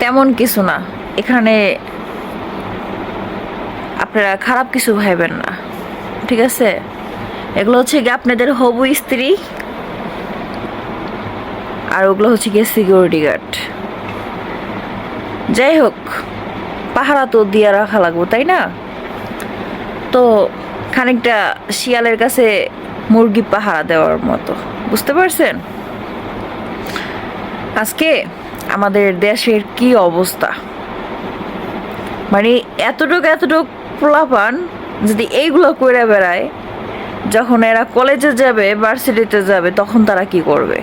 তেমন কিছু না। এখানে আপনারা খারাপ কিছু ভাবেন না। ঠিক আছে? এগুলো হচ্ছে গিয়ে আপনাদের হবু স্ত্রী আর ওগুলো হচ্ছে গিয়ে সিকিউরিটি গার্ড যাই হোক, পাহারা তো দিয়ে রাখা লাগবো, তাই না? তো খানিকটা শিয়ালের কাছে মুরগি পাহারা দেওয়ার মতো। বুঝতে পারছেন? আজকে আমাদের দেশের কি অবস্থা? মানে এতটুক এতটুক পোলাপান যদি এইগুলো করে বেড়ায়, যখন এরা কলেজে যাবে ভার্সিটিতে যাবে, তখন তারা কি করবে?